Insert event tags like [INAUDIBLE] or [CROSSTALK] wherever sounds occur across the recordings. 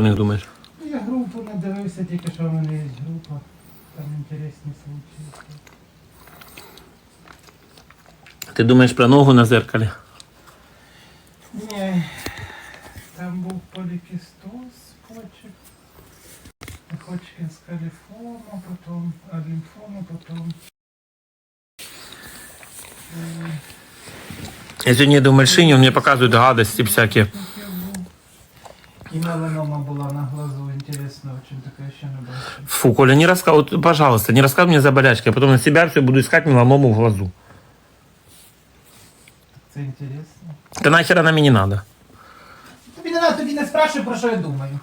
них думаєш? Я групу не дивився, тільки що в мене є група. Там інтересні случаї. Ти думаєш про ногу на зеркалі? Ні. Там був полікістоз почек. Ходжкінська лімфома, потім лімфома, потім. Я сьогодні йду в Мальшині, мені показують гадості всякі. таке був. І меланома була на глазу, інтересно, очень таке ще не бачив. Фу, Коля, не рассказывай, вот, пожалуйста, не рассказывай мне за болячки, а потом на себя все буду искать меланому в глазу. Це інтересно. Да нахер она мне не надо. Тобі не надо, тобі не спрашивай, про що я думаю.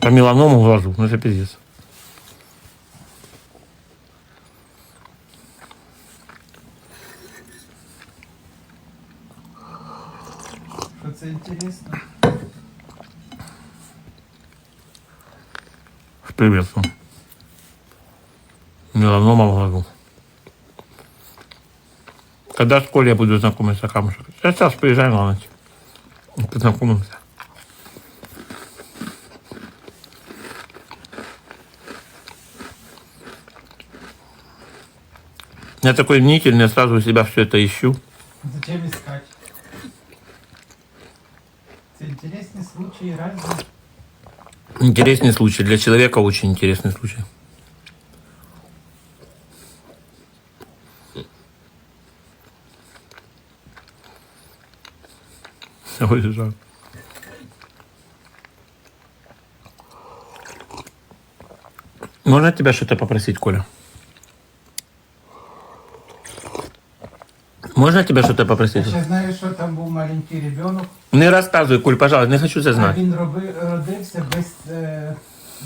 По меланому в глазу, ну это пиздец. Що це інтересно. Привет. вам. Меланома в глазу. Когда в школе я буду знакомиться с камушек? Я сейчас приезжаю на ночь. Познакомимся. Я такой мнительный, я сразу у себя все это ищу. Зачем искать? Це інтересні случаї разні. Интересный случай. Для человека очень интересный случай. Ой, жаль. Можно тебя что-то попросить, Коля? Можно тебя что-то Я попросить? ще знаю, що там був маленький ребенок, Не рассказывай, Коль, пожалуйста, не хочу это а знать. він роби, родився без, е,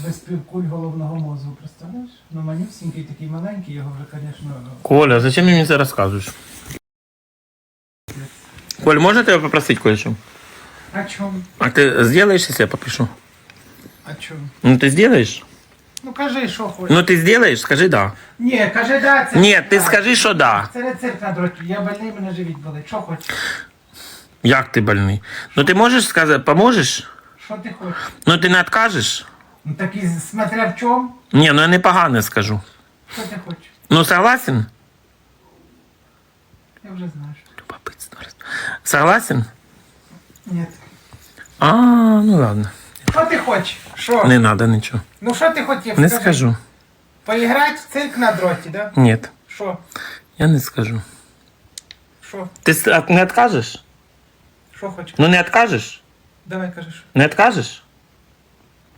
без півкуль головного мозку. Представляєш? Ну манюсінький, такий маленький, його вже, звісно, Коля, зачем ты мне это рассказываешь? Коль, можно тебя попросить кое-что? а чом? А ты сделаешь, если я попишу? А чом? Ну ты сделаешь? Ну кажи, що хочеш. Ну ты сделаешь, скажи да. Ні, кажи да, це. Нет, ты так. скажи, что да. Це не цирк на дроті. Я больний, мене живіт болить. Що хочеш? Як ты больный? Ну ты можешь сказать, поможешь? Що ти хочеш? Ну ты не откажешь? Ну так і смотря в чому. Не, ну я не погано скажу. Що ти хочеш? Ну согласен? Я вже знаю. що. Любопытство. Согласен? Ні. А, ну ладно. Що ти хочеш? Що? Не надо ничего. Ну що ти хотів? Не Скажи. скажу. Поіграти в цирк на дроті, да? Нет, Що? я не скажу. Що? С- от- не откажешь? Що хочеш? Ну не откажешь? Давай кажеш. Не откажешь?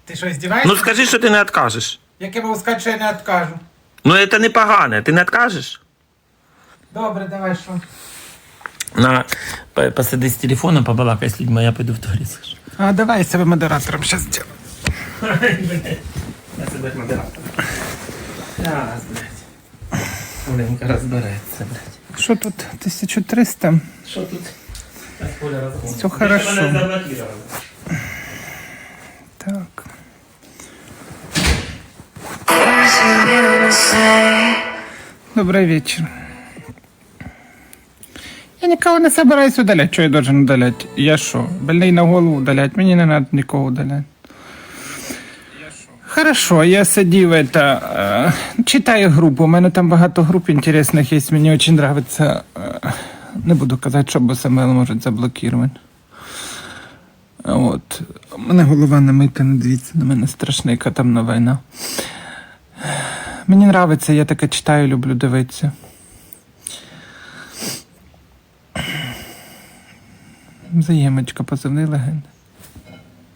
Ти що, здіваєшся? Ну скажи, що ти не откажешь. Як я можу сказати, що я не відкажу? Ну это не погано, ти не откажешь? Добре, давай, що? На, по- посиди з телефоном, побалакай з людьми, я піду в туалет. А, давай я себе модератором зараз зроблю. Я себе модератор. Раз, блядь. Оленька розбереться, блядь. Що тут? 1300? Що тут? Всё хорошо. Так. Добрый вечер. Я никого не собираюсь удалять. Что я должен удалять? Я что, больный на голову удалять? Мне не надо никого удалять. Хорошо, я сидів это, е, читаю групу. У мене там багато груп інтересних є. Мені дуже подобається. е, не буду казати, що бо Самел може заблокувати. От. У мене голова не мита, не дивіться на мене страшна, яка там новина. Мені подобається, я таке читаю, люблю дивитися. Взаємочка, позивний легенда.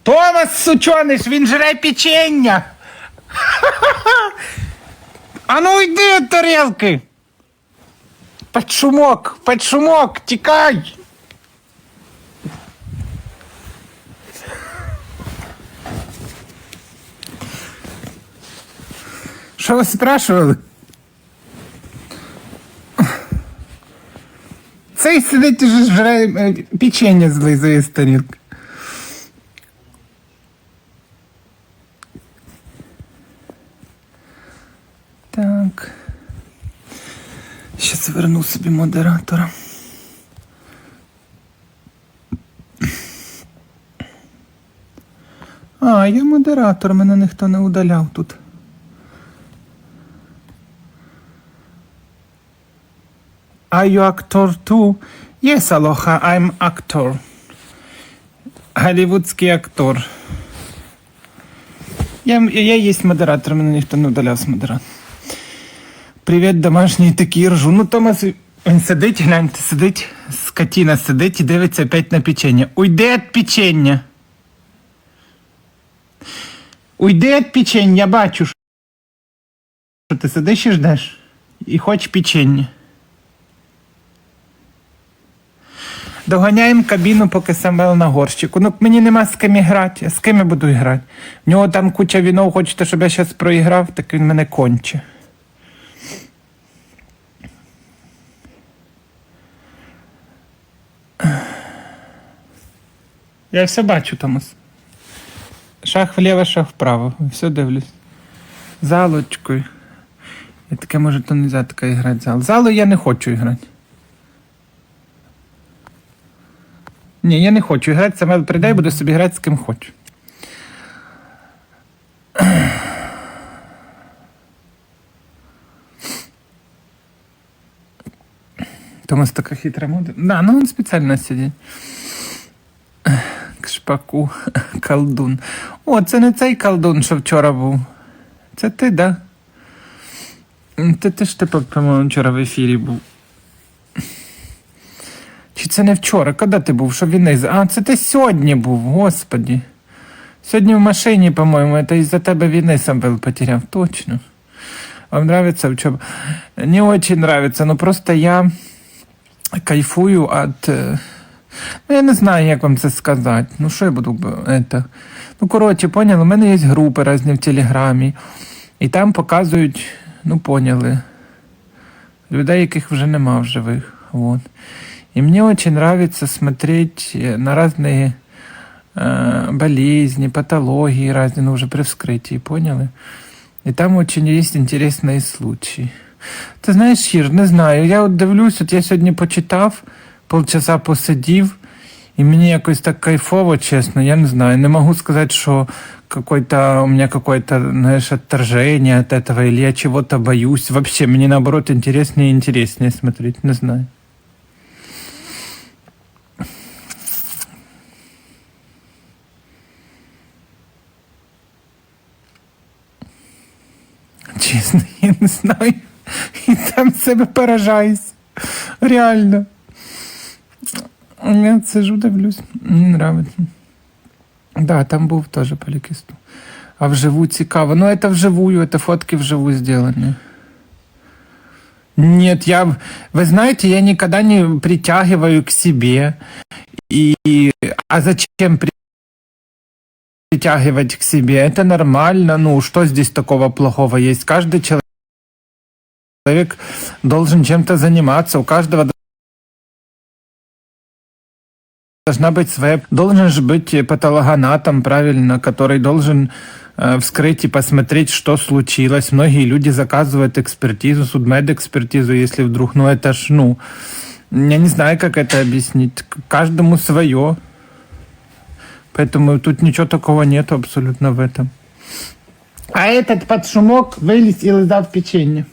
Томас Сучониш, він жре печення. [LAUGHS] А ну йди від. Під шумок, під шумок, тікай. Що ви спрашували? Цей сидить уже жре е, печення злизує з тарілки. Так. Сейчас верну собі модератора. А, я модератор, мене ніхто не удаляв тут. Are you actor too? Yes, Aloha, I'm actor. Голівудський актор. Я, я є модератор, мене ніхто не удаляв з модератора. Привіт, домашній такий ржу. Ну, Томас, він сидить, гляньте, сидить, скотина сидить і дивиться опять на печення. Уйди від печення. Уйди від печення, я бачу, що ти сидиш і ждеш. І хочеш печення. Доганяємо кабіну, поки Самвел на горщику. Ну, мені нема з ким грати. З ким я буду грати? В нього там куча вінов, хочете, щоб я зараз проіграв, так він мене конче. Я все бачу, Томас. Шах вліво, шах вправо. Все дивлюсь. Залочкою. Я таке, може, то не така грати зал. Залу я не хочу грати. Ні, я не хочу грати, саме прийде і буду собі грати з ким хочу. Томас така хитра мода. Да, ну він спеціально сидить. К шпаку колдун. О, це не цей колдун, що вчора був. Це ти, да? Ти, ти ж типу, по-моєму, вчора в ефірі був Чи це не вчора? Коли ти був? Що він із... А, це ти сьогодні був, господі. Сьогодні в машині, по-моєму, это из-за тебе вины сам был потеряв. Точно. Вам нравится учеба? Не очень нравится, но просто я кайфую от... е, Ну, я не знаю, як вам це сказати. Ну, що я буду б- это... Ну, коротше, поняли, у мене є групи різні в Телеграмі, і там показують, ну, поняли, людей, яких вже нема в живих. Вот. И мне очень нравится смотреть э, на разные э, болезни, патологии разные, ну, уже при вскрытии, поняли? И там очень есть интересные случаи. Ти знаєш, Хір, не знаю. Я от дивлюсь, от я сьогодні почитав, полчаса посидів, і мені якось так кайфово, чесно, я не знаю. Не можу сказати, що какой-то у меня какое-то, знаешь, отторжение от этого, или я чего-то боюсь. Вообще, мне наоборот интереснее и интереснее смотреть, не знаю. не знаю. І там себе поражаюсь. Реально. Я сижу, дивлюсь. Мені нравится. Да, там був теж полікісту. А вживу цікаво. Ну, это вживую, это фотки вживую сделаны. Нет, я, вы знаете, я никогда не притягиваю к себе. И, а зачем при- притягивать к себе? Это нормально. Ну, что здесь такого плохого есть? Каждый человек должен чем-то заниматься. У каждого должна быть своя... Должен же быть патологоанатом, правильно, который должен э, вскрыть и посмотреть, что случилось. Многие люди заказывают экспертизу, судмедэкспертизу, если вдруг, ну это ж, ну, я не знаю, как это объяснить. Каждому свое. Поэтому тут ничего такого нет абсолютно в этом. А этот под шумок вылез и лизал печенье.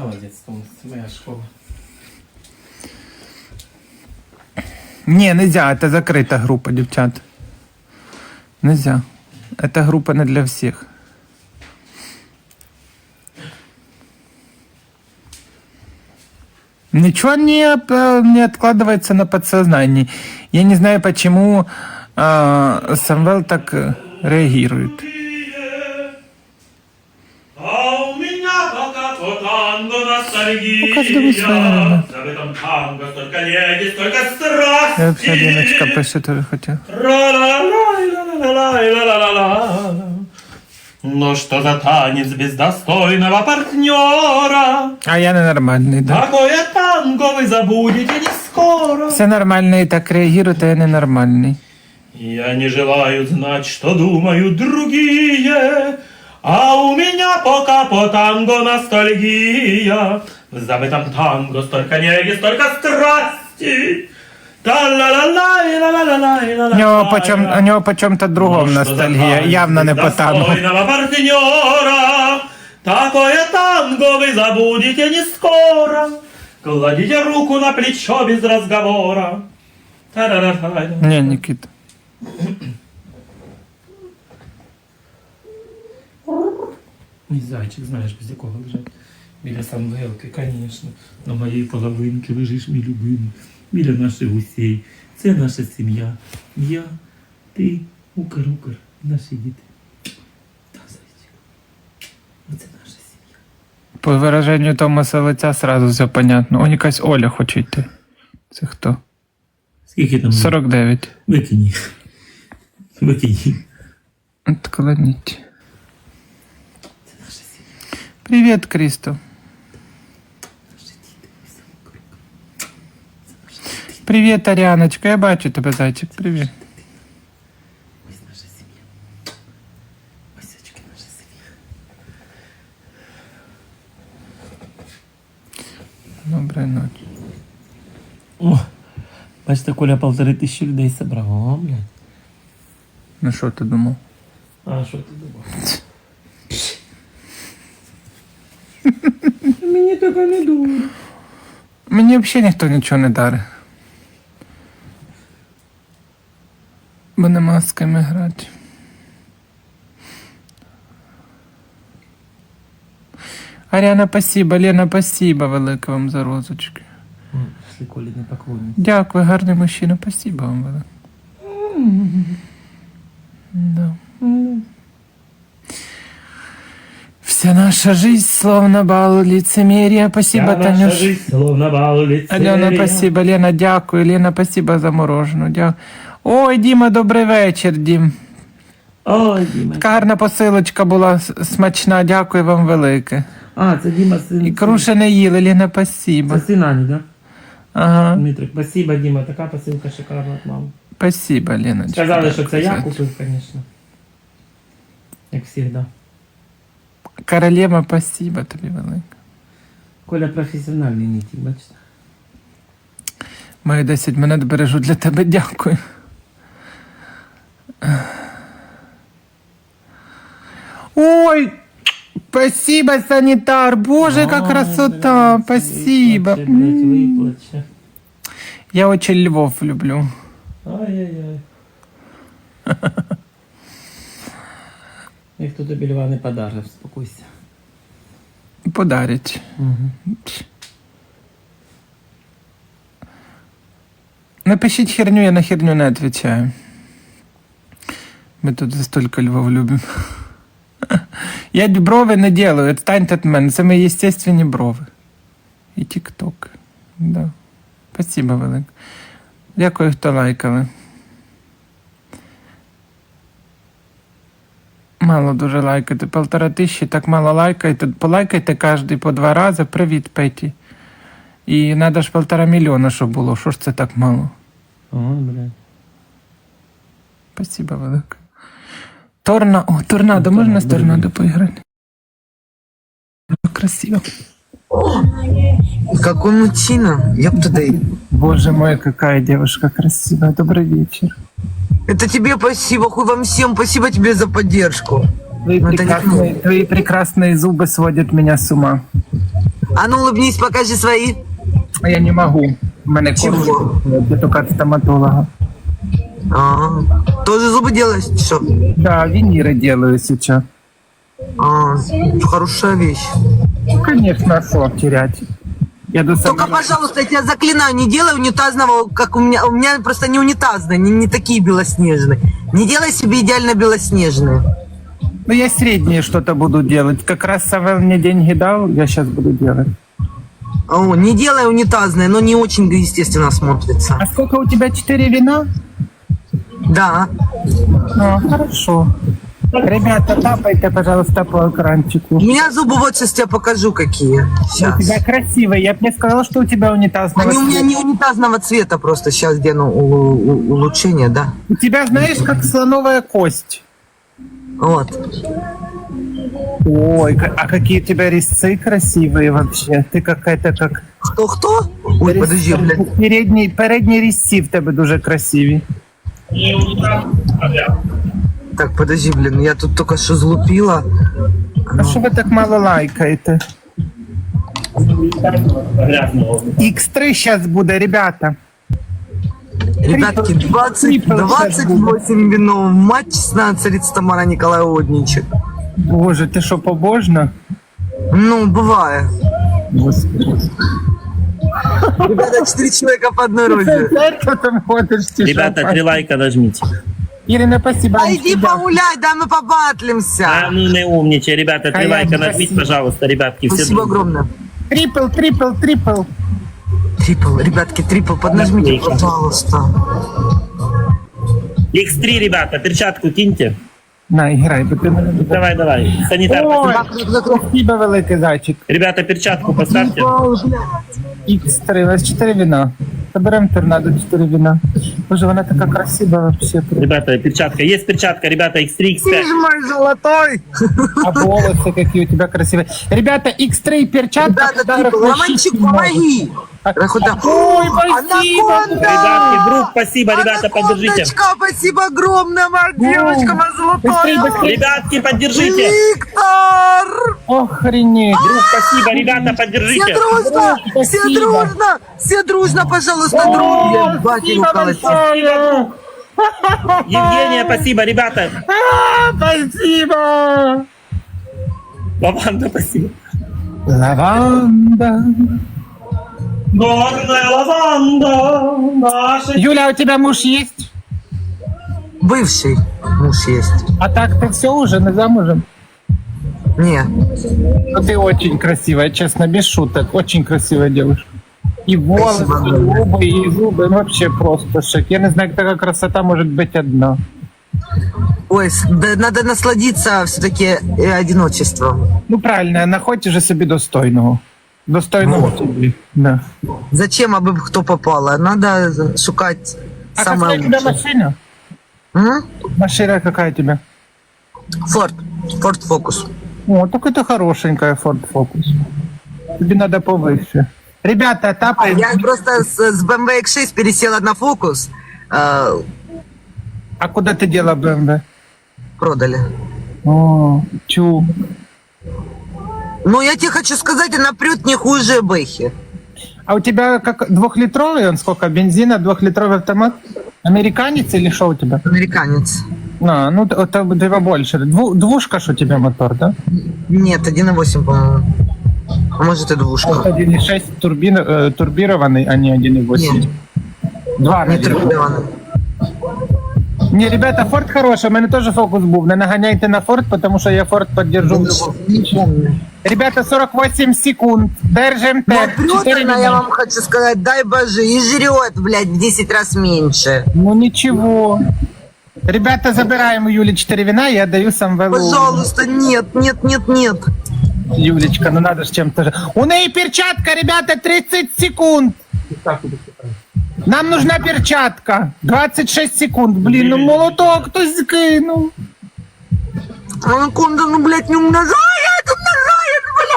Молодець, Томас, це моя школа. Не, нельзя, это закрыта группа, девчат. Нельзя. Эта группа не для всех. Ничего не, э, не откладывается на подсознании. Я не знаю, почему э, Самвел так э, реагирует. У каждого своя рыба. Я вообще Леночка пиши тоже хотел. Ну что за танец без достойного партнера? А я ненормальний, да. Такое танго ви забудете не скоро. Все нормально і так реагірую, то я ненормальний. Я не желаю знать, что думают другие а у меня пока по танго ностальгия, В забытом танго столько неги, столько страсти. У нього по чому, у нього по чому-то другому Ну, ностальгія, явно не по танго партнера, Такое танго вы забудете не скоро. Кладите руку на плечо без разговора. Та-ра-ра-ра. Ні, Нікіта. Мій зайчик, знаєш, без якого лежать. Біля самвелки, звісно. На моїй половинці лежиш мій любимий. Біля наших гусей. Це наша сім'я. Я, ти, укр-укр, наші діти. Та, зайчик. Оце наша сім'я. По вираженню Томаса лиця сразу все понятно. О, якась Оля хоче йти. Це хто? Скільки там? 49. Викинь їх. Викинь їх. Привіт, Крісто. Привіт, Аріаночка. Я бачу тебе, зайчик. Привіт. Доброї ночі. О, бачите, Коля полтори тисячі людей зібрав. О, блядь. Ну що ти думав? А що ти думав? Мені не думає. Мені взагалі ніхто нічого не дарить. Бо нема з ким грати. Аріана, спасибо, Лена, спасибо велике вам за розочки. Дякую, гарний мужчина, спасибо вам велике. Да. Вся наша жизнь словно бал лицемерия. Спасибо, Танюш. словно бал Алена, спасибо. Лена, дякую. Лена, спасибо за морожену. Дя... Ой, Діма, добрий вечір, Дім. Ой, Діма. Така гарна посилочка була смачна, дякую вам велике. А, це Діма син. І круши не їли, Лена, спасибо. Це син Ані, да? Ага, Дмитрик, спасибо, Діма, така посилка шикарна від мами. спасибо, Леночка. Сказали, що це я купив, звісно. Як завжди. Королева, спасибо тобі велике. Коля професіональний нітік, бачите? Мої 10 минут бережу для тебе, дякую. Ой, спасибо, санитар. Боже, как красота. Спасибо. Виплаче, блядь, виплаче. Я очень львов люблю. Ай-яй-яй. [LAUGHS] Ніхто тобі льва не подарив, спокойся. Подарить. Угу. Напишіть херню, я на херню не отвечаю. Мы тут столько львов любим. [LAUGHS] Я брови не делаю, отстаньте від мене. Це мої естественні брови. І тік-ток. Да. Спасибо велике. Дякую, хто лайкали. Мало дуже лайкати. Полтора тисячі, так мало лайкайте. Полайкайте кожен по два рази. Привіт, Петі. І треба ж полтора мільйона, щоб було. Що ж це так мало? Ой, блядь. Спасибо велике. Торна... О, торнадо, можна з торнадо поіграти? Красиво. Какой мужчина? Ёптудей. Боже мой, какая девушка красивая. Добрый вечер. Это тебе спасибо, хуй вам всем спасибо тебе за поддержку. Твои Ну, не прекрасные, твои прекрасные зубы сводят меня с ума. А ну улыбнись, покажи свои. Я не могу. У Чего? короче, я только от стоматолога. А, тоже зубы делаешь? Что? Да, виниры делаю сейчас. А, хорошая вещь. Конечно, что терять? Я до Только, пожалуйста, я тебя заклинаю, не делай унитазного, как у меня. У меня просто не унитазные, не, не такие белоснежные. Не делай себе идеально белоснежные. Ну, я среднее что-то буду делать. Как раз Савел мне деньги дал, я сейчас буду делать. О, не делай унитазные, но не очень естественно смотрится. А сколько у тебя? Четыре вина? Да. А, хорошо. Ребята, тапайте, пожалуйста, по экранчику. У меня зубы вот сейчас тебе покажу какие. У Сейчас. тебя красивые. Я бы не сказала, что у тебя унитазного Они у меня цвета. не унитазного цвета просто сейчас дену у- у- улучшение, да. У тебя, знаешь, как слоновая кость. Вот. Ой, ка- а какие у тебя резцы красивые вообще. Ты какая-то как... Кто-кто? Ой, подожди, блядь. Передні, передні різці в тебе дуже красиві. Так, подожди, блин, я тут только что злупила. А що ви так мало лайкаєте? Грязного. X3 зараз буде, ребята. Ребятки, 20, Трипл 28 винов. Мать честная царица Тамара Николая Одничек. Боже, ти що, побожна? Ну, бывает. Господи. Ребята, 4 человека по одной розе. Що там ходиш? ти Ребята, три лайка нажмите. Ірина, спасибо. А иди погуляй, да мы А ну не умничай, ребята, три Конечно, лайка нажмите, пожалуйста, ребятки. Все Спасибо огромное. Трипл, трипл, трипл. Трипл, ребятки, трипл, поднажмите, Отлично. пожалуйста. X3, ребята, перчатку киньте. На, іграй, бо ти мене не Давай, давай. Санитар, Ой, спасибо. спасибо, великий зайчик. Ребята, перчатку поставьте. X3, у вас 4 вина. Заберемо торнадо 4 вина. Боже, вона така красива вообще. Ребята, перчатка. Есть перчатка, ребята, X3, Ты X5. же мой золотой. А волосы какие у тебя красивые. Ребята, X3 перчатка. Ребята, подарок трипл, Романчик, защитный может. помоги. Рахуда. Ой, спасибо. Анаконда! Ребятки, друг, спасибо, ребята, поддержите. Анакондочка, спасибо огромное, моя девочка, моя Быстрей, золотая. быстрей. Ребятки, поддержите. Виктор! Охренеть. Друг, спасибо, ребята, Все поддержите. дружно! Спасибо. Все дружно! Все дружно, пожалуйста, друг! Я батю колотить. Евгения, спасибо, ребята. А, спасибо. Лаванда, спасибо. Лаванда. Горная лаванда наша. Юля, у тебя муж есть? Бывший муж есть. А так ты все уже не замужем? Не, Ну, ты очень красивая, честно, без шуток. Очень красивая девушка. И волосы, Спасибо и губы, и зубы. Ну, вообще просто шик. Я не знаю, как такая красота может быть одна. ой, да, надо насладиться все-таки одиночеством. Ну, правильно, знаходь же собі достойного. Достойного Вот. тобі. Да. Зачем, аби кто попало? Надо шукать А самое какая у тебя лучшее. машина? М? Машина какая у тебя? Форд. Форд Фокус. О, так это хорошенькая Ford Focus. Тебе надо повыше. Ребята, тапаем. Я просто с, с BMW X6 пересела на Фокус. э, А куда ты дела BMW? продали. О, чу. Ну, я тебе хочу сказать, она прет не хуже Бэхи. А у тебя как двухлитровый, он сколько, бензина, двухлитровый автомат? Американец или что у тебя? Американец. А, ну, т- это у тебя больше. Дву- двушка ж у тебя мотор, да? Нет, 1.8, по-моему. А может и двушка. 1.6 турбин, э, турбированный, а не 1.8. Нет, Два, не наверное. турбированный. Не, ребята, Форд хороший, у мене теж фокус був. Не наганяйте на Форд, тому що я Форд поддержу. в любом Не помню. Ребята, 48 секунд. Держим Но темп. прет Четыре она, я минуты. вам хочу сказать, дай боже, и жрет, блядь, в 10 раз меньше. Ну ничего. Ребята, забираем у Юли 4 вина, я даю сам велу. Пожалуйста, нет, нет, нет, нет. Юлечка, ну надо ж чем-то же. У нее перчатка, ребята, 30 секунд. Нам нужна перчатка. 26 секунд. Блин, ну молоток хтось скинув. Анаконда, ну, блядь, не умножает.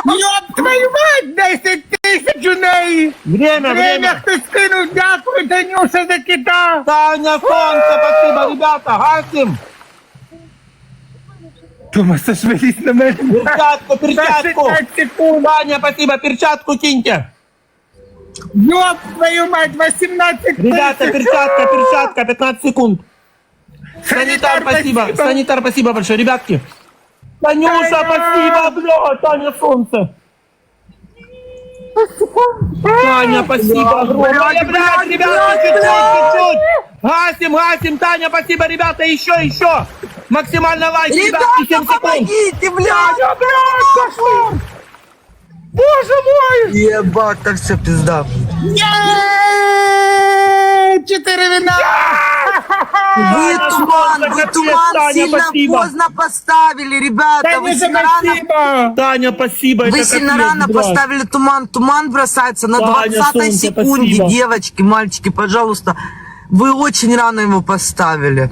Йоп твою мать, 10 тисяч у неї. Время, Время хтось скинув, дякую, Танюша, за кита. Таня, солнце, спасибо, ребята, гасим. Тома, сошвались на мене. Перчатку, перчатку. 25 секунд. Таня, спасибо, перчатку киньте. Йоп твою мать, 18 Ребята, перчатка, перчатка, 15 секунд. Санитар, спасибо. Санитар, спасибо большое, ребятки. Танюша, спасибо, бля, Таня, солнце. Таня, спасибо огромное, блядь, ребята, чуть-чуть, чуть-чуть. Гасим, гасим, Таня, спасибо, ребята, еще, еще. Максимально лайк, ребятки, 7 Ребята, секунд. помогите, блядь. Боже мой! Ебать, так все пизда. Четыре вина! Вы туман, вы капец, туман Таня, сильно спасибо. поздно поставили, ребята. Вы Конечно, сильно рано, спасибо! Таня, спасибо, вы это сильно капец, рано блядь. поставили туман. Туман бросается на Таня, 20 солнце, секунде. спасибо. Девочки, мальчики, пожалуйста. Вы очень рано его поставили.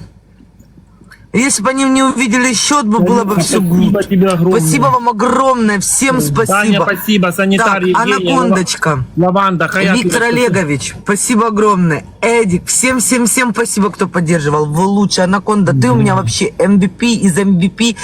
Если бы они не увидели счет, бы было бы все Спасибо гуд. тебе огромное. Спасибо вам огромное, всем Таня, спасибо. спасибо, санитар Так, Евгения, Анакондочка. Лаванда, Хаят. Виктор Олегович, спасибо огромное. Эдик, всем-всем-всем спасибо, кто поддерживал. Вы лучший, Анаконда, ты у меня вообще MVP из MVP.